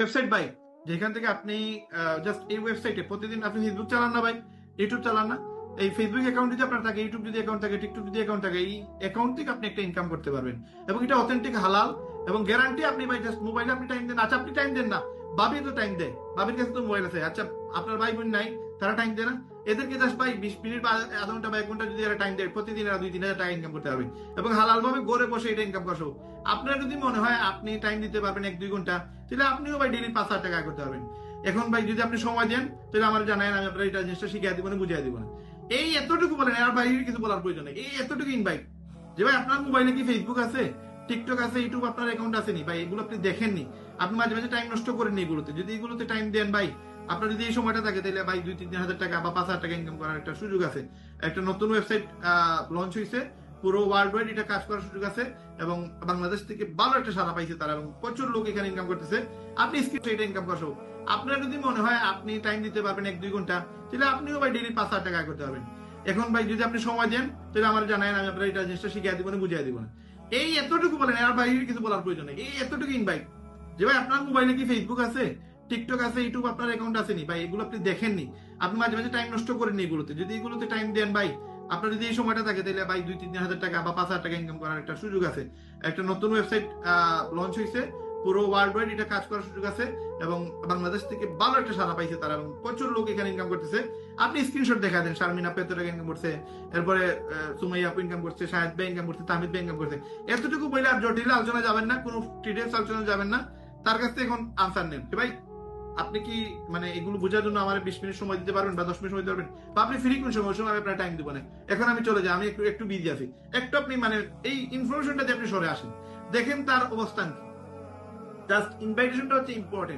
Website ভাই, যেখান থেকে আপনি জাস্ট এই ওয়েবসাইটে প্রতিদিন আপনি ফেসবুক চালান না ভাই ইউটিউব চালান না। এই ফেসবুক অ্যাকাউন্ট যদি আপনার থাকে ইউটিউব যদি অ্যাকাউন্ট থাকে টিকটক যদি অ্যাকাউন্ট থাকে, এই অ্যাকাউন্ট থেকে আপনি একটা ইনকাম করতে পারবেন। এবং এটা অথেন্টিক হালাল এবং গ্যারান্টি আপনি ভাই জাস্ট মোবাইলে আপনি টাইম দেন। আচ্ছা আপনি টাইম দেন না বাবি তো টাইম দেয়। বাবির কাছে তো মোবাইল আছে। আচ্ছা আপনার ভাই বোন নাই, তারা টাইম দেয় না। এদেরকে জাস্ট ভাই, বিশ মিনিট বা আধা ঘণ্টা বা এক ঘণ্টা যদি এরা টাইম দেয়, প্রতিদিন এরা দুই, তিন হাজার টাকা ইনকাম করতে পারবে। এবং হালাল ভাবে গড়ে বসে এটা ইনকাম করছ আপনার যদি মনে হয় আপনি টাইম দিতে পারবেন এক, দুই ঘণ্টা, তাহলে আপনিও ভাই ডেলি পাঁচ হাজার টাকা করতে পারবেন। এখন ভাই যদি আপনি সময় দেন, তাহলে আমার জানায় আমি আপনার এটা জিনিসটা শিখিয়ে দিব না, বুঝিয়ে দিব না। এই এতটুকু বলেন, আর বাইরে কিছু বলার প্রয়োজন নেই। এই এতটুকু ইনভাইট যে ভাই আপনার মোবাইলে কি ফেসবুক আছে টিকটক আছে ইউটিউব আপনার অ্যাকাউন্ট আছে নি? ভাই, এগুলো আপনি দেখেননি। আপনি মাঝে মাঝে টাইম নষ্ট করেন এগুলোতে। যদি এগুলোতে টাইম দেন ভাই, আপনার যদি এই সময়টা থাকে, তাহলে ভাই দুই, তিন হাজার টাকা বা পাঁচ হাজার টাকা ইনকাম করার একটা সুযোগ আছে। একটা নতুন ওয়েবসাইট লঞ্চ হয়েছে পুরো ওয়ার্ল্ড ওয়াইড এটা কাজ করার সুযোগ আছে এবং বাংলাদেশ থেকে ভালো একটা সারা পাইছে তারা এবং প্রচুর লোক এখানে ইনকাম করতেছে। আপনি স্ক্রিপ্ট এটা ইনকাম করছ। আপনার যদি মনে হয় আপনি টাইম দিতে পারবেন এক, দুই ঘণ্টা, তাহলে আপনিও ভাই ডেলি পাঁচ হাজার টাকা করতে পারবেন। এখন ভাই যদি আপনি সময় দেন, তাহলে আমার জানায় আমি আপনার এটা জিনিসটা শিখিয়ে দিব না, বুঝিয়ে দিব না। এই এতটুকু বলেন আর বাইরে কিছু বলার প্রয়োজন নেই। এই এতটুকু ইনভাইট যে ভাই আপনার মোবাইলে কি ফেসবুক আছে? টিকটক আছে ইউটিউব আপনার অ্যাকাউন্ট আছে নি? ভাই এগুলো আপনি দেখেননি। আপনি মাঝে মাঝে টাইম নষ্ট করেন এগুলোতে। যদি এগুলোতে টাইম দেন ভাই আপনার যদি এই সময়টা থাকে, তাহলে ভাই দুই, তিন হাজার টাকা বা পাঁচ হাজার টাকা ইনকাম করার একটা সুযোগ আছে। একটা নতুন ওয়েবসাইট লঞ্চ হয়েছে। পুরো ওয়ার্ল্ড ওয়াইড এটা কাজ করার সুযোগ আছে এবং বাংলাদেশ থেকে ভালো একটা সারা পাইছে তারা এবং প্রচুর লোক এখানে ইনকাম করতেছে। আপনি স্ক্রিনশট দেখা দেন, শারমিন টাকা ইনকাম করছে, এরপরে সুমাইয়া আপু ইনকাম করছে, শাহেদ ভাই ইনকাম করছে, তামিদ ভাই ইনকাম করছে। এতটুকু বইলে আর জটিল আলোচনা যাবেন না, কোনো ডিটেলস আলোচনা যাবেন না। তার কাছ থেকে এখন আনসার নেন। ভাই আপনি কি মানে এগুলো বোঝার জন্য আমার বিশ মিনিট সময় দিতে পারবেন বা দশ মিনিট সময় দিতে পারবেন? বা আপনি ফ্রি কোন সময়? সময় আপনার টাইম দিব না। এখন আমি চলে যাই, আমি একটু একটু বিজি আছি। একটু আপনি মানে এই ইনফরমেশনটা দিয়ে আপনি সরে আসেন। দেখেন তার অবস্থান কি। জাস্ট ইনভাইটেশনটা হচ্ছে ইম্পর্টেন্ট